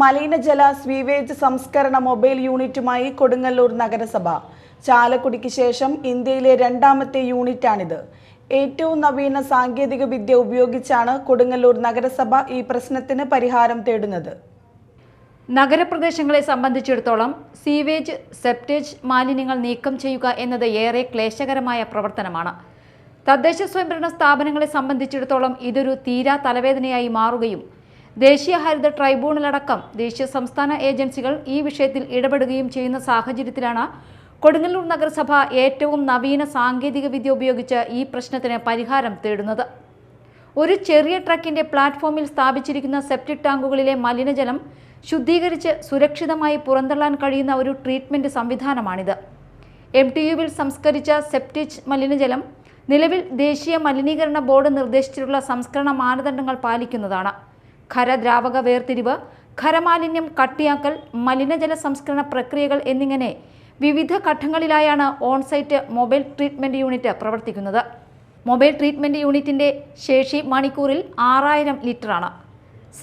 മലിനജല സ്വീവേജ് സംസ്കരണ മൊബൈൽ യൂണിറ്റുമായി കൊടുങ്ങല്ലൂർ നഗരസഭ. ചാലക്കുടിക്ക് ശേഷം ഇന്ത്യയിലെ രണ്ടാമത്തെ യൂണിറ്റാണിത്. ഏറ്റവും നവീന സാങ്കേതിക വിദ്യ ഉപയോഗിച്ചാണ് കൊടുങ്ങല്ലൂർ നഗരസഭ ഈ പ്രശ്നത്തിന് പരിഹാരം തേടുന്നത്. നഗരപ്രദേശങ്ങളെ സംബന്ധിച്ചിടത്തോളം സീവേജ് സെപ്റ്റേജ് മാലിന്യങ്ങൾ നീക്കം ചെയ്യുക എന്നത് ഏറെ ക്ലേശകരമായ പ്രവർത്തനമാണ്. തദ്ദേശ സ്വയംഭരണ സ്ഥാപനങ്ങളെ സംബന്ധിച്ചിടത്തോളം ഇതൊരു തീരാ തലവേദനയായി മാറുകയും ദേശീയ ഹരിത ട്രൈബ്യൂണൽ അടക്കം ദേശീയ സംസ്ഥാന ഏജൻസികൾ ഈ വിഷയത്തിൽ ഇടപെടുകയും ചെയ്യുന്ന സാഹചര്യത്തിലാണ് കൊടുങ്ങല്ലൂർ നഗരസഭ ഏറ്റവും നവീന സാങ്കേതിക വിദ്യ ഉപയോഗിച്ച് ഈ പ്രശ്നത്തിന് പരിഹാരം തേടുന്നത്. ഒരു ചെറിയ ട്രക്കിന്റെ പ്ലാറ്റ്ഫോമിൽ സ്ഥാപിച്ചിരിക്കുന്ന സെപ്റ്റിക് ടാങ്കുകളിലെ മലിനജലം ശുദ്ധീകരിച്ച് സുരക്ഷിതമായി പുറന്തള്ളാൻ കഴിയുന്ന ഒരു ട്രീറ്റ്മെന്റ് സംവിധാനമാണിത്. എം ടി യുവിൽ സംസ്കരിച്ച സെപ്റ്റിക് മലിനജലം നിലവിൽ ദേശീയ മലിനീകരണ ബോർഡ് നിർദ്ദേശിച്ചിട്ടുള്ള സംസ്കരണ മാനദണ്ഡങ്ങൾ പാലിക്കുന്നതാണ്. ഖരദ്രാവക വേർതിരിവ് ഖരമാലിന്യം കട്ടിയാക്കൽ മലിനജല സംസ്കരണ പ്രക്രിയകൾ എന്നിങ്ങനെ വിവിധ ഘട്ടങ്ങളിലായാണ് ഓൺസൈറ്റ് മൊബൈൽ ട്രീറ്റ്മെന്റ് യൂണിറ്റ് പ്രവർത്തിക്കുന്നത്. മൊബൈൽ ട്രീറ്റ്മെന്റ് യൂണിറ്റിന്റെ ശേഷി മണിക്കൂറിൽ ആറായിരം ലിറ്ററാണ്.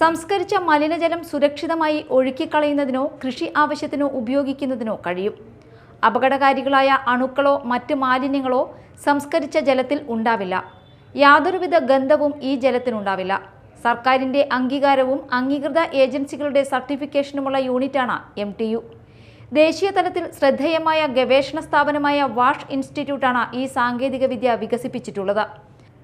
സംസ്കരിച്ച മലിനജലം സുരക്ഷിതമായി ഒഴുക്കിക്കളയുന്നതിനോ കൃഷി ആവശ്യത്തിനോ ഉപയോഗിക്കുന്നതിനോ കഴിയും. അപകടകാരികളായ അണുക്കളോ മറ്റ് മാലിന്യങ്ങളോ സംസ്കരിച്ച ജലത്തിൽ ഉണ്ടാവില്ല. യാതൊരുവിധ ഗന്ധവും ഈ ജലത്തിനുണ്ടാവില്ല. സർക്കാരിന്റെ അംഗീകാരവും അംഗീകൃത ഏജൻസികളുടെ സർട്ടിഫിക്കേഷനുമുള്ള യൂണിറ്റാണ് എം ടി യു. ദേശീയ തലത്തിൽ ശ്രദ്ധേയമായ ഗവേഷണ സ്ഥാപനമായ വാഷ് ഇൻസ്റ്റിറ്റ്യൂട്ടാണ് ഈ സാങ്കേതികവിദ്യ വികസിപ്പിച്ചിട്ടുള്ളത്.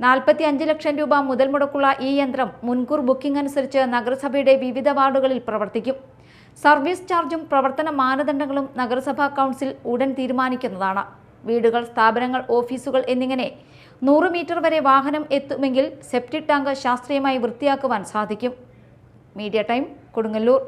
നാൽപ്പത്തി അഞ്ച് ലക്ഷം രൂപ മുതൽ മുടക്കുള്ള ഈ യന്ത്രം മുൻകൂർ ബുക്കിംഗ് അനുസരിച്ച് നഗരസഭയുടെ വിവിധ വാർഡുകളിൽ പ്രവർത്തിക്കും. സർവീസ് ചാർജും പ്രവർത്തന മാനദണ്ഡങ്ങളും നഗരസഭാ കൗൺസിൽ ഉടൻ തീരുമാനിക്കുന്നതാണ്. വീടുകൾ സ്ഥാപനങ്ങൾ ഓഫീസുകൾ എന്നിങ്ങനെ നൂറ് മീറ്റർ വരെ വാഹനം എത്തുമെങ്കിൽ സെപ്റ്റിക് ടാങ്ക് ശാസ്ത്രീയമായി വൃത്തിയാക്കുവാൻ സാധിക്കും. Media time Kodungallur.